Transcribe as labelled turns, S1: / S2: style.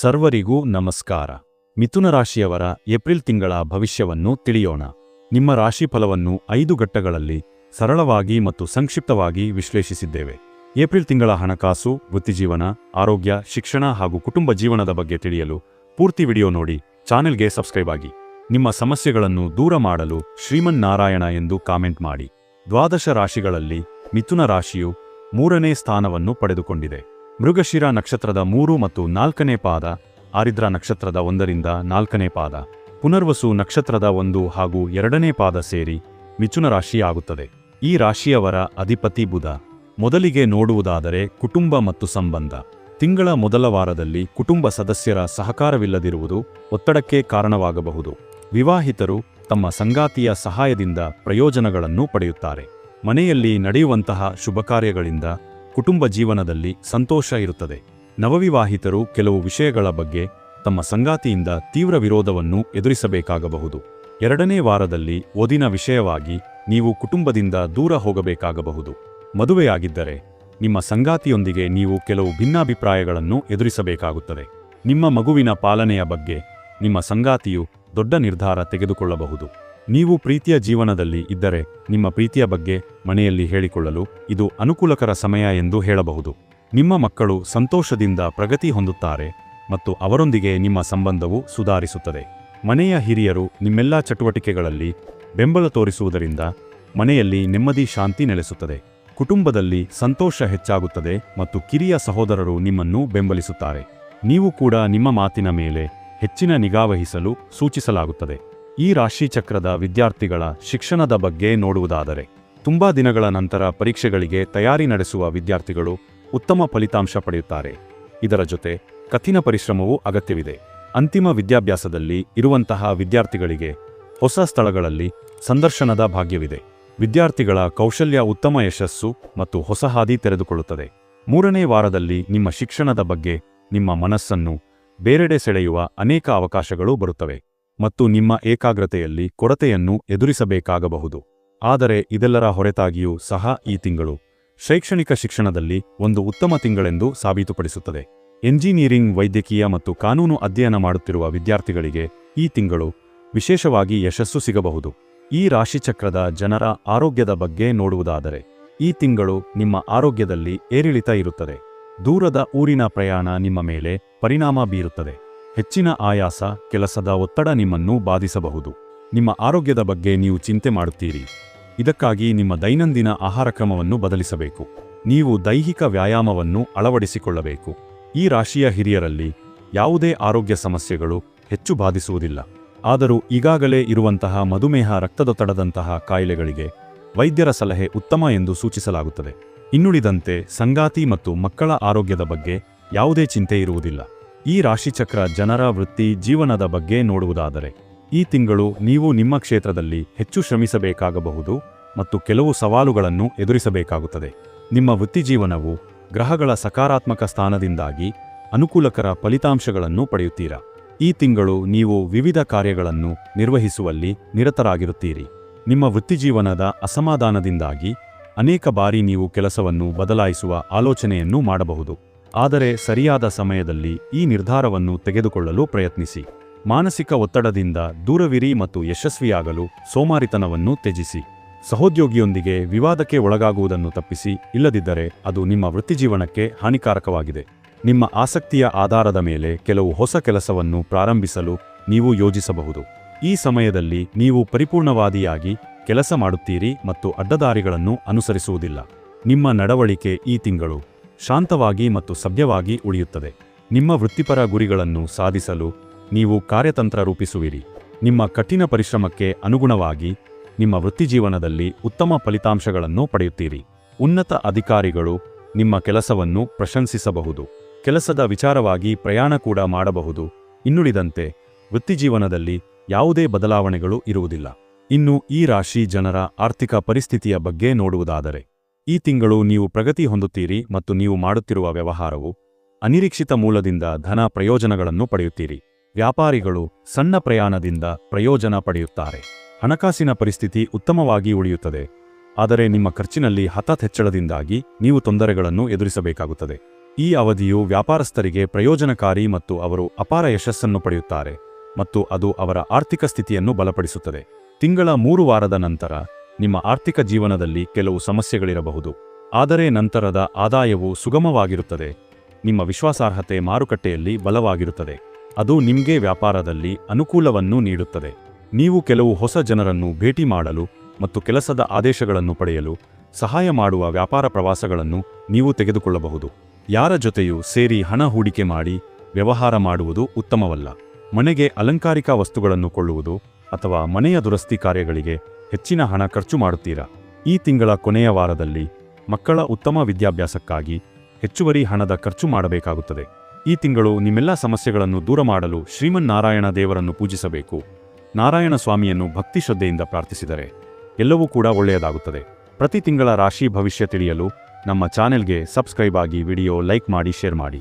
S1: ಸರ್ವರಿಗೂ ನಮಸ್ಕಾರ. ಮಿಥುನ ರಾಶಿಯವರ ಏಪ್ರಿಲ್ ತಿಂಗಳ ಭವಿಷ್ಯವನ್ನು ತಿಳಿಯೋಣ. ನಿಮ್ಮ ರಾಶಿಫಲವನ್ನು ಐದು ಘಟ್ಟಗಳಲ್ಲಿ ಸರಳವಾಗಿ ಮತ್ತು ಸಂಕ್ಷಿಪ್ತವಾಗಿ ವಿಶ್ಲೇಷಿಸಿದ್ದೇವೆ. ಏಪ್ರಿಲ್ ತಿಂಗಳ ಹಣಕಾಸು, ವೃತ್ತಿಜೀವನ, ಆರೋಗ್ಯ, ಶಿಕ್ಷಣ ಹಾಗೂ ಕುಟುಂಬ ಜೀವನದ ಬಗ್ಗೆ ತಿಳಿಯಲು ಪೂರ್ತಿ ವಿಡಿಯೋ ನೋಡಿ, ಚಾನೆಲ್ಗೆ ಸಬ್ಸ್ಕ್ರೈಬ್ ಆಗಿ. ನಿಮ್ಮ ಸಮಸ್ಯೆಗಳನ್ನು ದೂರ ಮಾಡಲು ಶ್ರೀಮನ್ನಾರಾಯಣ ಎಂದು ಕಾಮೆಂಟ್ ಮಾಡಿ. ದ್ವಾದಶ ರಾಶಿಗಳಲ್ಲಿ ಮಿಥುನ ರಾಶಿಯು ಮೂರನೇ ಸ್ಥಾನವನ್ನು ಪಡೆದುಕೊಂಡಿದೆ. ಮೃಗಶಿರ ನಕ್ಷತ್ರದ ಮೂರು ಮತ್ತು ನಾಲ್ಕನೇ ಪಾದ, ಆರಿದ್ರ ನಕ್ಷತ್ರದ ಒಂದರಿಂದ ನಾಲ್ಕನೇ ಪಾದ, ಪುನರ್ವಸು ನಕ್ಷತ್ರದ ಒಂದು ಹಾಗೂ ಎರಡನೇ ಪಾದ ಸೇರಿ ಮಿಥುನ ರಾಶಿಯಾಗುತ್ತದೆ. ಈ ರಾಶಿಯವರ ಅಧಿಪತಿ ಬುಧ. ಮೊದಲಿಗೆ ನೋಡುವುದಾದರೆ ಕುಟುಂಬ ಮತ್ತು ಸಂಬಂಧ. ತಿಂಗಳ ಮೊದಲ ವಾರದಲ್ಲಿ ಕುಟುಂಬ ಸದಸ್ಯರ ಸಹಕಾರವಿಲ್ಲದಿರುವುದು ಒತ್ತಡಕ್ಕೆ ಕಾರಣವಾಗಬಹುದು. ವಿವಾಹಿತರು ತಮ್ಮ ಸಂಗಾತಿಯ ಸಹಾಯದಿಂದ ಪ್ರಯೋಜನಗಳನ್ನು ಪಡೆಯುತ್ತಾರೆ. ಮನೆಯಲ್ಲಿ ನಡೆಯುವಂತಹ ಶುಭ ಕಾರ್ಯಗಳಿಂದ ಕುಟುಂಬ ಜೀವನದಲ್ಲಿ ಸಂತೋಷ ಇರುತ್ತದೆ. ನವವಿವಾಹಿತರು ಕೆಲವು ವಿಷಯಗಳ ಬಗ್ಗೆ ತಮ್ಮ ಸಂಗಾತಿಯಿಂದ ತೀವ್ರ ವಿರೋಧವನ್ನು ಎದುರಿಸಬೇಕಾಗಬಹುದು. ಎರಡನೇ ವಾರದಲ್ಲಿ ಓದಿನ ವಿಷಯವಾಗಿ ನೀವು ಕುಟುಂಬದಿಂದ ದೂರ ಹೋಗಬೇಕಾಗಬಹುದು. ಮದುವೆಯಾಗಿದ್ದರೆ ನಿಮ್ಮ ಸಂಗಾತಿಯೊಂದಿಗೆ ನೀವು ಕೆಲವು ಭಿನ್ನಾಭಿಪ್ರಾಯಗಳನ್ನು ಎದುರಿಸಬೇಕಾಗುತ್ತದೆ. ನಿಮ್ಮ ಮಗುವಿನ ಪಾಲನೆಯ ಬಗ್ಗೆ ನಿಮ್ಮ ಸಂಗಾತಿಯು ದೊಡ್ಡ ನಿರ್ಧಾರ ತೆಗೆದುಕೊಳ್ಳಬಹುದು. ನೀವು ಪ್ರೀತಿಯ ಜೀವನದಲ್ಲಿ ಇದ್ದರೆ ನಿಮ್ಮ ಪ್ರೀತಿಯ ಬಗ್ಗೆ ಮನೆಯಲ್ಲಿ ಹೇಳಿಕೊಳ್ಳಲು ಇದು ಅನುಕೂಲಕರ ಸಮಯ ಎಂದು ಹೇಳಬಹುದು. ನಿಮ್ಮ ಮಕ್ಕಳು ಸಂತೋಷದಿಂದ ಪ್ರಗತಿ ಹೊಂದುತ್ತಾರೆ ಮತ್ತು ಅವರೊಂದಿಗೆ ನಿಮ್ಮ ಸಂಬಂಧವು ಸುಧಾರಿಸುತ್ತದೆ. ಮನೆಯ ಹಿರಿಯರು ನಿಮ್ಮೆಲ್ಲ ಚಟುವಟಿಕೆಗಳಲ್ಲಿ ಬೆಂಬಲ ತೋರಿಸುವುದರಿಂದ ಮನೆಯಲ್ಲಿ ನೆಮ್ಮದಿ ಶಾಂತಿ ನೆಲೆಸುತ್ತದೆ. ಕುಟುಂಬದಲ್ಲಿ ಸಂತೋಷ ಹೆಚ್ಚಾಗುತ್ತದೆ ಮತ್ತು ಕಿರಿಯ ಸಹೋದರರು ನಿಮ್ಮನ್ನು ಬೆಂಬಲಿಸುತ್ತಾರೆ. ನೀವು ಕೂಡ ನಿಮ್ಮ ಮಾತಿನ ಮೇಲೆ ಹೆಚ್ಚಿನ ನಿಗಾವಹಿಸಲು ಸೂಚಿಸಲಾಗುತ್ತದೆ. ಈ ರಾಶಿ ಚಕ್ರದ ವಿದ್ಯಾರ್ಥಿಗಳ ಶಿಕ್ಷಣದ ಬಗ್ಗೆ ನೋಡುವುದಾದರೆ, ತುಂಬಾ ದಿನಗಳ ನಂತರ ಪರೀಕ್ಷೆಗಳಿಗೆ ತಯಾರಿ ನಡೆಸುವ ವಿದ್ಯಾರ್ಥಿಗಳು ಉತ್ತಮ ಫಲಿತಾಂಶ ಪಡೆಯುತ್ತಾರೆ. ಇದರ ಜೊತೆ ಕಠಿಣ ಪರಿಶ್ರಮವೂ ಅಗತ್ಯವಿದೆ. ಅಂತಿಮ ವಿದ್ಯಾಭ್ಯಾಸದಲ್ಲಿ ಇರುವಂತಹ ವಿದ್ಯಾರ್ಥಿಗಳಿಗೆ ಹೊಸ ಸ್ಥಳಗಳಲ್ಲಿ ಸಂದರ್ಶನದ ಭಾಗ್ಯವಿದೆ. ವಿದ್ಯಾರ್ಥಿಗಳ ಕೌಶಲ್ಯ ಉತ್ತಮ ಯಶಸ್ಸು ಮತ್ತು ಹೊಸ ಹಾದಿ ತೆರೆದುಕೊಳ್ಳುತ್ತದೆ. ಮೂರನೇ ವಾರದಲ್ಲಿ ನಿಮ್ಮ ಶಿಕ್ಷಣದ ಬಗ್ಗೆ ನಿಮ್ಮ ಮನಸ್ಸನ್ನು ಬೇರೆಡೆ ಸೆಳೆಯುವ ಅನೇಕ ಅವಕಾಶಗಳು ಬರುತ್ತವೆ. ಮತ್ತು ನಿಮ್ಮ ಏಕಾಗ್ರತೆಯಲ್ಲಿ ಕೊರತೆಯನ್ನು ಎದುರಿಸಬೇಕಾಗಬಹುದು. ಆದರೆ ಇದೆಲ್ಲರ ಹೊರತಾಗಿಯೂ ಸಹ ಈ ತಿಂಗಳು ಶೈಕ್ಷಣಿಕ ಶಿಕ್ಷಣದಲ್ಲಿ ಒಂದು ಉತ್ತಮ ತಿಂಗಳೆಂದು ಸಾಬೀತುಪಡಿಸುತ್ತದೆ. ಎಂಜಿನಿಯರಿಂಗ್, ವೈದ್ಯಕೀಯ ಮತ್ತು ಕಾನೂನು ಅಧ್ಯಯನ ಮಾಡುತ್ತಿರುವ ವಿದ್ಯಾರ್ಥಿಗಳಿಗೆ ಈ ತಿಂಗಳು ವಿಶೇಷವಾಗಿ ಯಶಸ್ಸು ಸಿಗಬಹುದು. ಈ ರಾಶಿಚಕ್ರದ ಜನರ ಆರೋಗ್ಯದ ಬಗ್ಗೆ ನೋಡುವುದಾದರೆ, ಈ ತಿಂಗಳು ನಿಮ್ಮ ಆರೋಗ್ಯದಲ್ಲಿ ಏರಿಳಿತ ಇರುತ್ತದೆ. ದೂರದ ಊರಿನ ಪ್ರಯಾಣ ನಿಮ್ಮ ಮೇಲೆ ಪರಿಣಾಮ ಬೀರುತ್ತದೆ. ಹೆಚ್ಚಿನ ಆಯಾಸ, ಕೆಲಸದ ಒತ್ತಡ ನಿಮ್ಮನ್ನು ಬಾಧಿಸಬಹುದು. ನಿಮ್ಮ ಆರೋಗ್ಯದ ಬಗ್ಗೆ ನೀವು ಚಿಂತೆ ಮಾಡುತ್ತೀರಿ. ಇದಕ್ಕಾಗಿ ನಿಮ್ಮ ದೈನಂದಿನ ಆಹಾರ ಕ್ರಮವನ್ನು ಬದಲಿಸಬೇಕು. ನೀವು ದೈಹಿಕ ವ್ಯಾಯಾಮವನ್ನು ಅಳವಡಿಸಿಕೊಳ್ಳಬೇಕು. ಈ ರಾಶಿಯ ಹಿರಿಯರಲ್ಲಿ ಯಾವುದೇ ಆರೋಗ್ಯ ಸಮಸ್ಯೆಗಳು ಹೆಚ್ಚು ಬಾಧಿಸುವುದಿಲ್ಲ. ಆದರೂ ಈಗಾಗಲೇ ಇರುವಂತಹ ಮಧುಮೇಹ ರಕ್ತದೊತ್ತಡದಂತಹ ಕಾಯಿಲೆಗಳಿಗೆ ವೈದ್ಯರ ಸಲಹೆ ಉತ್ತಮ ಎಂದು ಸೂಚಿಸಲಾಗುತ್ತದೆ. ಇನ್ನುಳಿದಂತೆ ಸಂಗಾತಿ ಮತ್ತು ಮಕ್ಕಳ ಆರೋಗ್ಯದ ಬಗ್ಗೆ ಯಾವುದೇ ಚಿಂತೆ ಇರುವುದಿಲ್ಲ. ಈ ರಾಶಿಚಕ್ರ ಜನರ ವೃತ್ತಿ ಜೀವನದ ಬಗ್ಗೆ ನೋಡುವುದಾದರೆ, ಈ ತಿಂಗಳು ನೀವು ನಿಮ್ಮ ಕ್ಷೇತ್ರದಲ್ಲಿ ಹೆಚ್ಚು ಶ್ರಮಿಸಬೇಕಾಗಬಹುದು ಮತ್ತು ಕೆಲವು ಸವಾಲುಗಳನ್ನು ಎದುರಿಸಬೇಕಾಗುತ್ತದೆ. ನಿಮ್ಮ ವೃತ್ತಿಜೀವನವು ಗ್ರಹಗಳ ಸಕಾರಾತ್ಮಕ ಸ್ಥಾನದಿಂದಾಗಿ ಅನುಕೂಲಕರ ಫಲಿತಾಂಶಗಳನ್ನು ಪಡೆಯುತ್ತೀರಾ? ಈ ತಿಂಗಳು ನೀವು ವಿವಿಧ ಕಾರ್ಯಗಳನ್ನು ನಿರ್ವಹಿಸುವಲ್ಲಿ ನಿರತರಾಗಿರುತ್ತೀರಿ. ನಿಮ್ಮ ವೃತ್ತಿಜೀವನದ ಅಸಮಾಧಾನದಿಂದಾಗಿ ಅನೇಕ ಬಾರಿ ನೀವು ಕೆಲಸವನ್ನು ಬದಲಾಯಿಸುವ ಆಲೋಚನೆಯನ್ನು ಮಾಡಬಹುದು. ಆದರೆ ಸರಿಯಾದ ಸಮಯದಲ್ಲಿ ಈ ನಿರ್ಧಾರವನ್ನು ತೆಗೆದುಕೊಳ್ಳಲು ಪ್ರಯತ್ನಿಸಿ. ಮಾನಸಿಕ ಒತ್ತಡದಿಂದ ದೂರವಿರಿ ಮತ್ತು ಯಶಸ್ವಿಯಾಗಲು ಸೋಮಾರಿತನವನ್ನು ತ್ಯಜಿಸಿ. ಸಹೋದ್ಯೋಗಿಯೊಂದಿಗೆ ವಿವಾದಕ್ಕೆ ಒಳಗಾಗುವುದನ್ನು ತಪ್ಪಿಸಿ, ಇಲ್ಲದಿದ್ದರೆ ಅದು ನಿಮ್ಮ ವೃತ್ತಿಜೀವನಕ್ಕೆ ಹಾನಿಕಾರಕವಾಗಿದೆ. ನಿಮ್ಮ ಆಸಕ್ತಿಯ ಆಧಾರದ ಮೇಲೆ ಕೆಲವು ಹೊಸ ಕೆಲಸವನ್ನು ಪ್ರಾರಂಭಿಸಲು ನೀವು ಯೋಜಿಸಬಹುದು. ಈ ಸಮಯದಲ್ಲಿ ನೀವು ಪರಿಪೂರ್ಣವಾದಿಯಾಗಿ ಕೆಲಸ ಮಾಡುತ್ತೀರಿ ಮತ್ತು ಅಡ್ಡದಾರಿಗಳನ್ನು ಅನುಸರಿಸುವುದಿಲ್ಲ. ನಿಮ್ಮ ನಡವಳಿಕೆ ಈ ತಿಂಗಳು ಶಾಂತವಾಗಿ ಮತ್ತು ಸಭ್ಯವಾಗಿ ಉಳಿಯುತ್ತದೆ. ನಿಮ್ಮ ವೃತ್ತಿಪರ ಗುರಿಗಳನ್ನು ಸಾಧಿಸಲು ನೀವು ಕಾರ್ಯತಂತ್ರ ರೂಪಿಸುವಿರಿ. ನಿಮ್ಮ ಕಠಿಣ ಪರಿಶ್ರಮಕ್ಕೆ ಅನುಗುಣವಾಗಿ ನಿಮ್ಮ ವೃತ್ತಿಜೀವನದಲ್ಲಿ ಉತ್ತಮ ಫಲಿತಾಂಶಗಳನ್ನು ಪಡೆಯುತ್ತೀರಿ. ಉನ್ನತ ಅಧಿಕಾರಿಗಳು ನಿಮ್ಮ ಕೆಲಸವನ್ನು ಪ್ರಶಂಸಿಸಬಹುದು. ಕೆಲಸದ ವಿಚಾರವಾಗಿ ಪ್ರಯಾಣ ಕೂಡ ಮಾಡಬಹುದು. ಇನ್ನುಳಿದಂತೆ ವೃತ್ತಿಜೀವನದಲ್ಲಿ ಯಾವುದೇ ಬದಲಾವಣೆಗಳು ಇರುವುದಿಲ್ಲ. ಇನ್ನು ಈ ರಾಶಿ ಜನರ ಆರ್ಥಿಕ ಪರಿಸ್ಥಿತಿಯ ಬಗ್ಗೆ ನೋಡುವುದಾದರೆ ಈ ತಿಂಗಳು ನೀವು ಪ್ರಗತಿ ಹೊಂದುತ್ತೀರಿ ಮತ್ತು ನೀವು ಮಾಡುತ್ತಿರುವ ವ್ಯವಹಾರವು ಅನಿರೀಕ್ಷಿತ ಮೂಲದಿಂದ ಧನ ಪ್ರಯೋಜನಗಳನ್ನು ಪಡೆಯುತ್ತೀರಿ. ವ್ಯಾಪಾರಿಗಳು ಸಣ್ಣ ಪ್ರಯಾಣದಿಂದ ಪ್ರಯೋಜನ ಪಡೆಯುತ್ತಾರೆ. ಹಣಕಾಸಿನ ಪರಿಸ್ಥಿತಿ ಉತ್ತಮವಾಗಿ ಉಳಿಯುತ್ತದೆ. ಆದರೆ ನಿಮ್ಮ ಖರ್ಚಿನಲ್ಲಿ ಹಠಾತ್ ಹೆಚ್ಚಳದಿಂದಾಗಿ ನೀವು ತೊಂದರೆಗಳನ್ನು ಎದುರಿಸಬೇಕಾಗುತ್ತದೆ. ಈ ಅವಧಿಯು ವ್ಯಾಪಾರಸ್ಥರಿಗೆ ಪ್ರಯೋಜನಕಾರಿ ಮತ್ತು ಅವರು ಅಪಾರ ಯಶಸ್ಸನ್ನು ಪಡೆಯುತ್ತಾರೆ ಮತ್ತು ಅದು ಅವರ ಆರ್ಥಿಕ ಸ್ಥಿತಿಯನ್ನು ಬಲಪಡಿಸುತ್ತದೆ. ತಿಂಗಳ ಮೂರು ವಾರದ ನಂತರ ನಿಮ್ಮ ಆರ್ಥಿಕ ಜೀವನದಲ್ಲಿ ಕೆಲವು ಸಮಸ್ಯೆಗಳಿರಬಹುದು. ಆದರೆ ನಂತರದ ಆದಾಯವು ಸುಗಮವಾಗಿರುತ್ತದೆ. ನಿಮ್ಮ ವಿಶ್ವಾಸಾರ್ಹತೆ ಮಾರುಕಟ್ಟೆಯಲ್ಲಿ ಬಲವಾಗಿರುತ್ತದೆ. ಅದು ನಿಮಗೆ ವ್ಯಾಪಾರದಲ್ಲಿ ಅನುಕೂಲವನ್ನು ನೀಡುತ್ತದೆ. ನೀವು ಕೆಲವು ಹೊಸ ಜನರನ್ನು ಭೇಟಿ ಮಾಡಲು ಮತ್ತು ಕೆಲಸದ ಆದೇಶಗಳನ್ನು ಪಡೆಯಲು ಸಹಾಯ ಮಾಡುವ ವ್ಯಾಪಾರ ಪ್ರವಾಸಗಳನ್ನು ನೀವು ತೆಗೆದುಕೊಳ್ಳಬಹುದು. ಯಾರ ಜೊತೆಯೂ ಸೇರಿ ಹಣ ಹೂಡಿಕೆ ಮಾಡಿ ವ್ಯವಹಾರ ಮಾಡುವುದು ಉತ್ತಮವಲ್ಲ. ಮನೆಗೆ ಅಲಂಕಾರಿಕ ವಸ್ತುಗಳನ್ನು ಕೊಳ್ಳುವುದು ಅಥವಾ ಮನೆಯ ದುರಸ್ತಿ ಕಾರ್ಯಗಳಿಗೆ ಹೆಚ್ಚಿನ ಹಣ ಖರ್ಚು ಮಾಡುತ್ತೀರಾ? ಈ ತಿಂಗಳ ಕೊನೆಯ ವಾರದಲ್ಲಿ ಮಕ್ಕಳ ಉತ್ತಮ ವಿದ್ಯಾಭ್ಯಾಸಕ್ಕಾಗಿ ಹೆಚ್ಚುವರಿ ಹಣದ ಖರ್ಚು ಮಾಡಬೇಕಾಗುತ್ತದೆ. ಈ ತಿಂಗಳು ನಿಮ್ಮೆಲ್ಲ ಸಮಸ್ಯೆಗಳನ್ನು ದೂರ ಮಾಡಲು ಶ್ರೀಮನ್ನಾರಾಯಣ ದೇವರನ್ನು ಪೂಜಿಸಬೇಕು. ನಾರಾಯಣ ಸ್ವಾಮಿಯನ್ನು ಭಕ್ತಿ ಶ್ರದ್ಧೆಯಿಂದ ಪ್ರಾರ್ಥಿಸಿದರೆ ಎಲ್ಲವೂ ಕೂಡ ಒಳ್ಳೆಯದಾಗುತ್ತದೆ. ಪ್ರತಿ ತಿಂಗಳ ರಾಶಿ ಭವಿಷ್ಯ ತಿಳಿಯಲು ನಮ್ಮ ಚಾನೆಲ್ಗೆ ಸಬ್ಸ್ಕ್ರೈಬ್ ಆಗಿ ವಿಡಿಯೋ ಲೈಕ್ ಮಾಡಿ, ಶೇರ್ ಮಾಡಿ.